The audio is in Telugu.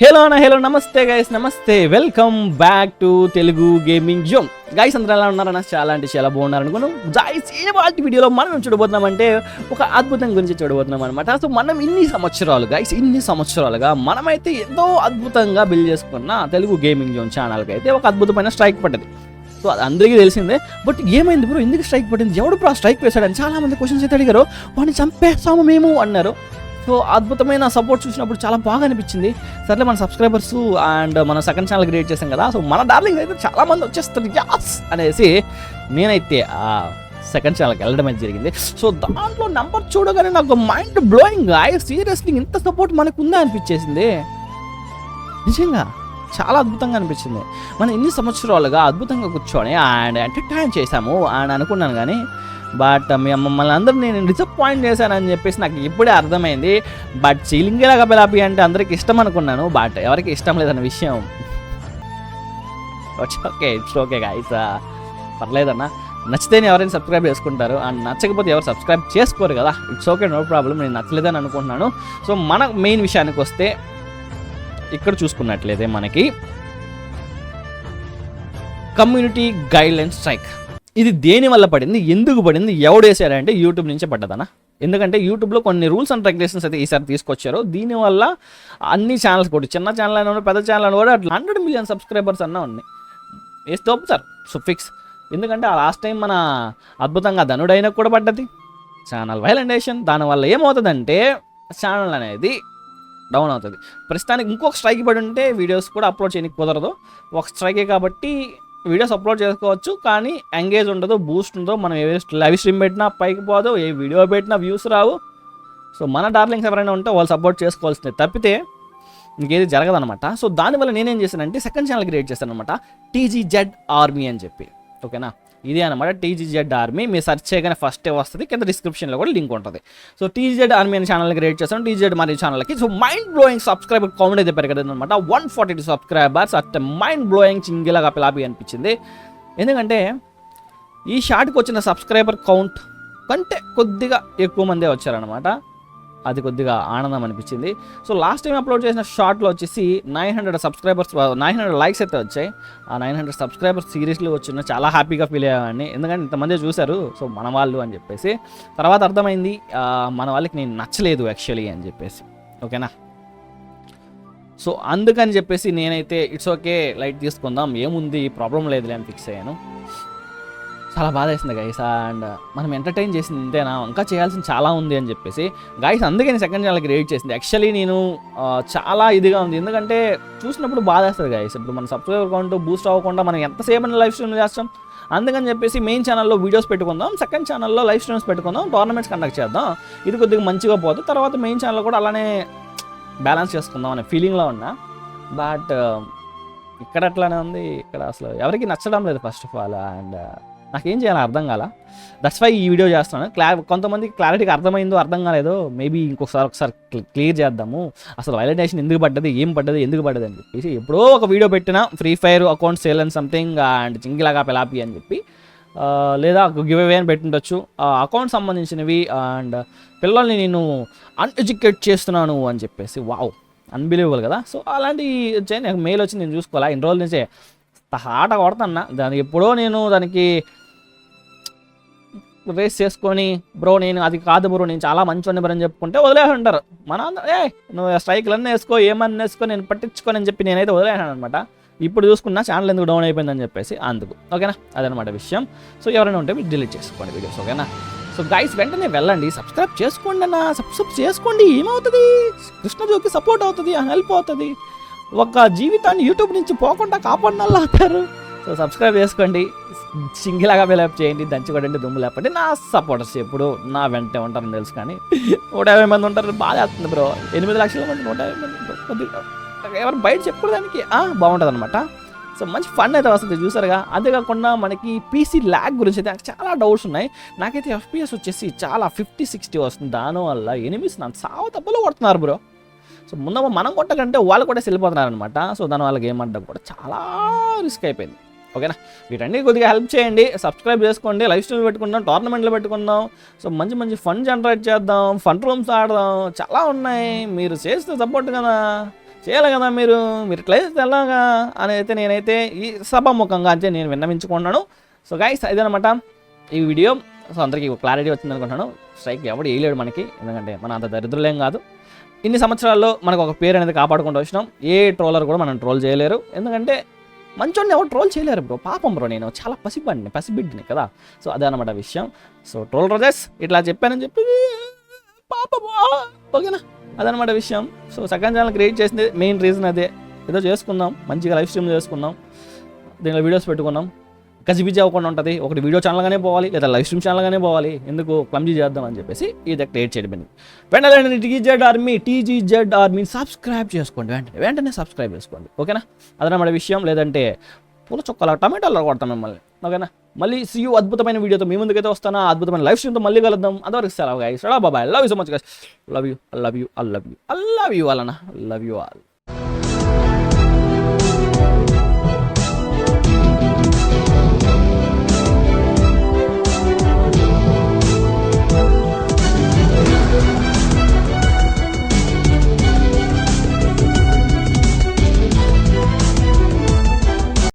హలో అన్న హలో నమస్తే గైస్ నమస్తే. Welcome back to Telugu gaming zone guys అందరూ ఎలా ఉన్నారన్న చాలా అంటే చాలా బాగున్నారు అనుకున్నాం. గైస్ ఏ వాటి వీడియోలో మనం చూడబోతున్నామంటే ఒక అద్భుతం గురించి చూడబోతున్నాం అనమాట సో మనం ఇన్ని సంవత్సరాలు గైస్ ఇన్ని సంవత్సరాలుగా మనమైతే ఎంతో అద్భుతంగా బిల్డ్ చేసుకున్న తెలుగు గేమింగ్ జోన్ ఛానల్కి అయితే ఒక అద్భుతమైన స్ట్రైక్ పడ్డది. సో అది అందరికీ తెలిసిందే. బట్ ఏమైంది బ్రో ఎందుకు స్ట్రైక్ పడింది? ఎవడు బ్రో స్ట్రైక్ వేశాడని చాలా మంది క్వశ్చన్స్ అయితే అడిగారు. వాడిని చంపేస్తాము మేము అన్నారు. సో అద్భుతమైన సపోర్ట్ చూసినప్పుడు చాలా బాగా అనిపించింది. సర్లే మన సబ్స్క్రైబర్స్ అండ్ మన సెకండ్ ఛానల్ క్రియేట్ చేసాం కదా సో మన డార్లింగ్ అయితే చాలామంది వచ్చేస్తారు. యాస్ అనేసి నేనైతే సెకండ్ ఛానల్కి వెళ్ళడం అయితే జరిగింది. సో దాంట్లో నంబర్ చూడగానే నాకు మైండ్ బ్లోయింగ్ ఐ సీరియస్లీ ఇంత సపోర్ట్ మనకు ఉందా అనిపించేసింది. నిజంగా చాలా అద్భుతంగా అనిపించింది. మనం ఇన్ని సంవత్సరాలుగా అద్భుతంగా కూర్చొని అండ్ ఎంటర్టైన్ చేశాము. అని అనుకున్నాను కానీ బట్ uh, మమ్మల్ని అందరూ నేను డిసప్పాయింట్ చేశానని చెప్పేసి నాకు ఇప్పుడే అర్థమైంది. బట్ చీలింగిలాగా కబలాపి అంటే అందరికి ఇష్టం అనుకున్నాను. బట్ ఎవరికి ఇష్టం లేదన్న విషయం. ఓకే ఇట్స్ ఓకే గాయస్ పర్లేదన్న. నచ్చితేనే ఎవరైనా సబ్స్క్రైబ్ చేసుకుంటారు. అండ్ నచ్చకపోతే ఎవరు సబ్స్క్రైబ్ చేసుకోరు కదా. ఇట్స్ ఓకే నో ప్రాబ్లం నేను నచ్చలేదని అనుకుంటున్నాను. సో మన మెయిన్ విషయానికి వస్తే ఇక్కడ చూసుకున్నట్లయితే మనకి కమ్యూనిటీ గైడ్లైన్ స్ట్రైక్ ఇది దేని వల్ల పడింది? ఎందుకు పడింది? ఎవడు వేసాడంటే యూట్యూబ్ నుంచే పడ్డదనా? ఎందుకంటే యూట్యూబ్లో కొన్ని రూల్స్ అండ్ రెగ్యులేషన్స్ అయితే ఈసారి తీసుకొచ్చారు. దీనివల్ల అన్ని ఛానల్స్ కూడా చిన్న ఛానల్ అయినా పెద్ద ఛానల్ అయినా కూడా అట్లా హండ్రెడ్ మిలియన్ సబ్స్క్రైబర్స్ అన్న ఉన్నాయి. వేసి తోపుతారు సో ఫిక్స్. ఎందుకంటే ఆ లాస్ట్ టైం మన అద్భుతంగా ధనుడైనా కూడా పడ్డది. ఛానల్ వైలండేషన్ దానివల్ల ఏమవుతుందంటే ఛానల్ అనేది డౌన్ అవుతుంది. ప్రస్తుతానికి ఇంకొక స్ట్రైక్ పడి ఉంటే వీడియోస్ కూడా అప్లోడ్ చేయడానికి కుదరదు. ఒక స్ట్రైకే కాబట్టి వీడియోస్ అప్లోడ్ చేసుకోవచ్చు కానీ ఎంగేజ్ ఉండదు బూస్ట్ ఉండదు. మనం ఏ లైవ్ స్ట్రీమ్ పెట్టినా పైకి పోదు ఏ వీడియో పెట్టినా వ్యూస్ రావు. సో మన డార్లింగ్స్ ఎవరైనా ఉంటే వాళ్ళు సపోర్ట్ చేసుకోవాల్సిందే. తప్పితే ఇంకేది జరగదనమాట సో దానివల్ల నేనేం చేశానంటే సెకండ్ ఛానల్ క్రియేట్ చేశాను అనమాట టీజీజెడ్ ఆర్మీ అని చెప్పి. ఓకేనా? ఇదే అనమాట టీజీజెడ్ ఆర్మీ. మీరు సెర్చ్ చేయగానే ఫస్ట్ వస్తుంది కింద డిస్క్రిప్షన్లో కూడా లింక్ ఉంటుంది. సో టీజీజెడ్ ఆర్మీ అనే ఛానల్ క్రియేట్ చేస్తాను టీజీజెడ్ మరి ఛానల్కి so mind blowing subscriber count అయితే పెరగదు అనమాట one forty two subscribers at mind blowing చింగిలాగా పిలాపి అనిపించింది. ఎందుకంటే ఈ షార్ట్కి వచ్చిన సబ్స్క్రైబర్ కౌంట్ కంటే కొద్దిగా ఎక్కువ మందే వచ్చారనమాట అది కొద్దిగా ఆనందం అనిపించింది. సో లాస్ట్ టైం అప్లోడ్ చేసిన షార్ట్లో వచ్చేసి nine hundred subscribers nine hundred likes అయితే వచ్చాయి. ఆ నైన్ హండ్రెడ్ సబ్స్క్రైబర్స్ సీరియస్లీ వచ్చిన చాలా హ్యాపీగా ఫీల్ అయ్యామని ఎందుకంటే ఇంతమంది చూశారు సో మన వాళ్ళు అని చెప్పేసి. తర్వాత అర్థమైంది మన వాళ్ళకి నేను నచ్చలేదు యాక్చువల్లీ అని చెప్పేసి. ఓకేనా? సో అందుకని చెప్పేసి నేనైతే ఇట్స్ ఓకే లైట్ తీసుకుందాం ఏముంది ప్రాబ్లం లేదులే అని ఫిక్స్ అయ్యాను. చాలా బాధ వేసింది గైస్ అండ్ మనం ఎంటర్టైన్ చేసింది ఇంతేనా? ఇంకా చేయాల్సింది చాలా ఉంది అని చెప్పేసి. గైస్ అందుకే నేను సెకండ్ ఛానల్కి రేట్ చేసింది. యాక్చువల్లీ నేను చాలా ఇదిగా ఉంది. ఎందుకంటే చూసినప్పుడు బాధ వేస్తుంది గైస్ ఇప్పుడు మన సబ్స్క్రైబర్ కౌంట్ బూస్ట్ అవ్వకుండా మనం ఎంతసేపు లైవ్ స్ట్రీమ్ చేస్తాం? అందుకని చెప్పేసి మెయిన్ ఛానల్లో వీడియోస్ పెట్టుకుందాం. సెకండ్ ఛానల్లో లైవ్ స్ట్రీమ్స్ పెట్టుకుందాం. టోర్నమెంట్స్ కండక్ట్ చేద్దాం. ఇది కొద్దిగా మంచిగా పోతుంది తర్వాత మెయిన్ ఛానల్ కూడా అలానే బ్యాలెన్స్ చేసుకుందాం అనే ఫీలింగ్లో ఉన్నా. బట్ ఇక్కడ అట్లానే ఉంది. ఇక్కడ అసలు ఎవరికి నచ్చడం లేదు ఫస్ట్ ఆఫ్ ఆల్ అండ్ నాకేం చేయాలో అర్థం కాల? దట్స్ వై ఈ వీడియో చేస్తున్నాను. క్లా కొంతమందికి క్లారిటీగా అర్థమైందో అర్థం కాలేదో మేబీ ఇంకొకసారి ఒకసారి క్లియర్ చేద్దాము. అసలు వైలెంటేషన్ ఎందుకు పడ్డది ఏం పడ్డది ఎందుకు పడ్డది అని చెప్పేసి ఎప్పుడో ఒక వీడియో పెట్టిన free fire account sale and something and చింగిలాగా పెలాపి అని చెప్పి లేదా గివ్ అవే అని పెట్టుండొచ్చు. అకౌంట్ సంబంధించినవి అండ్ పిల్లల్ని నేను అన్ఎడ్యుకేట్ చేస్తున్నాను అని చెప్పేసి వావ్ అన్బిలీవబుల్ కదా. సో అలాంటి నాకు మెయిల్ వచ్చి నేను చూసుకోవాలా? ఇన్ని రోజుల నుంచే ఆట కొడతాన్నా. దానికి ఎప్పుడో నేను దానికి రేస్ చేసుకొని బ్రో నేను అది కాదు బ్రో నేను చాలా మంచి బ్రో అని చెప్పుకుంటే వదిలేసి ఉంటారు మన ఏ నువ్వు స్ట్రైక్లన్నీ వేసుకో ఏమన్నా వేసుకో నేను పట్టించుకొని అని చెప్పి నేనైతే వదిలేసాను అనమాట ఇప్పుడు చూసుకున్నా ఛానల్ ఎందుకు డౌన్ అయిపోయిందని చెప్పేసి అందుకు. ఓకేనా? అదనమాట విషయం. సో ఎవరైనా ఉంటే మీరు డిలీట్ చేసుకోండి వీడియోస్ ఓకేనా? సో గైస్ వెంటనే వెళ్ళండి. సబ్స్క్రైబ్ చేసుకోండి అన్న. సబ్స్క్రైబ్ చేసుకోండి. ఏమవుతుంది? కృష్ణజోకి సపోర్ట్ అవుతుంది హెల్ప్ అవుతుంది. ఒక జీవితాన్ని యూట్యూబ్ నుంచి పోకుండా కాపాడినల్లా అవుతారు. సో సబ్స్క్రైబ్ చేసుకోండి. సింగిల్గా బిలప్ చేయండి. దంచుకోండి దుమ్ము లేపండి. నా సపోర్టర్స్ ఎప్పుడు నా వెంటే ఉంటారని తెలుసు కానీ నూట యాభై మంది ఉంటారు. బాధ అవుతుంది బ్రో. ఎనిమిది లక్షల మంది నూట యాభై మంది కొద్దిగా ఎవరు బయట చెప్పుకోవడానికి బాగుంటుంది అనమాట సో మంచి ఫన్ అయితే వస్తుంది చూసారుగా. అంతేకాకుండా మనకి పీసీ ల్యాగ్ గురించి అయితే నాకు చాలా డౌట్స్ ఉన్నాయి. నాకైతే ఎఫ్పిఎస్ వచ్చేసి చాలా ఫిఫ్టీ సిక్స్టీ వస్తుంది. దానివల్ల ఎనిమిస్ నన్ను సావు తప్పులో కొడుతున్నారు బ్రో. సో ముందు మనం కొట్టకంటే వాళ్ళు కూడా వెళ్ళిపోతున్నారు అనమాట సో దాని వల్ల గేమ్ ఆడడం కూడా చాలా రిస్క్ అయిపోయింది. ఓకేనా? వీటన్ని కొద్దిగా హెల్ప్ చేయండి. సబ్స్క్రైబ్ చేసుకోండి. లైఫ్ స్టైల్ పెట్టుకుందాం. టోర్నమెంట్లు పెట్టుకుందాం. సో మంచి మంచి ఫండ్ జనరేట్ చేద్దాం. ఫండ్ రూమ్స్ ఆడదాం. చాలా ఉన్నాయి. మీరు చేస్తే సపోర్ట్ కదా. చేయాలి కదా మీరు. మీరు ఇట్లా చేస్తే ఎలాగా అని అయితే నేనైతే ఈ సభాముఖంగా అంటే నేను విన్నవించుకున్నాను. సో గైస్ ఇదనమాట ఈ వీడియో సో అందరికీ క్లారిటీ వచ్చింది అనుకుంటున్నాను. స్ట్రైక్ ఎవడు వేయలేడు మనకి. ఎందుకంటే మన అంత దరిద్రులేం కాదు. ఇన్ని సంవత్సరాల్లో మనకు ఒక పేరు అనేది కాపాడుకుంటూ వచ్చినాం. ఏ ట్రోలర్ కూడా మనం ట్రోల్ చేయలేరు. ఎందుకంటే మంచోడిని ఎవరు ట్రోల్ చేయలేరు బ్రో పాపం బ్రో నేను. చాలా పసిబడిని పసిబిడ్డిని కదా. సో అదే అనమాట విషయం. సో ట్రోల్ రోజెస్ ఇట్లా చెప్పానని చెప్పి పాపము. ఓకేనా? అదనమాట విషయం. సో సెకండ్ ఛానల్ క్రియేట్ చేసింది మెయిన్ రీజన్ అదే. ఏదో చేసుకుందాం. మంచిగా లైవ్ స్ట్రీమ్ చేసుకుందాం. దీనిలో వీడియోస్ పెట్టుకున్నాం గజిబిజి అవ్వకుండా ఉంటుంది. ఒకటి వీడియో ఛానల్గానే పోవాలి లేదా లైవ్ స్ట్రీమ్ ఛానల్గానే పోవాలి. ఎందుకు క్లమ్జీ చేద్దాం అని చెప్పేసి ఇది క్రియేట్ చేయడం వెంటనే TZ army TGZ army subscribe చేసుకోండి. వెంటనే వెంటనే సబ్స్క్రైబ్ చేసుకోండి. ఓకేనా? అదనమాట విషయం. లేదంటే పూల చొక్కల టమాటాలు కొడతాం మిమ్మల్ని. ఓకేనా? మళ్ళీ సీయూ అద్భుతమైన వీడియోతో మీ ముందుకైతే వస్తానా. అద్భుతమైన లైవ్ స్ట్రీమ్తో మళ్ళీ కలుద్దాం. అంతవరకు సెలవు గాయస్ బాబాయ్. Love you so much guys love you I love you I love you I love you I love you all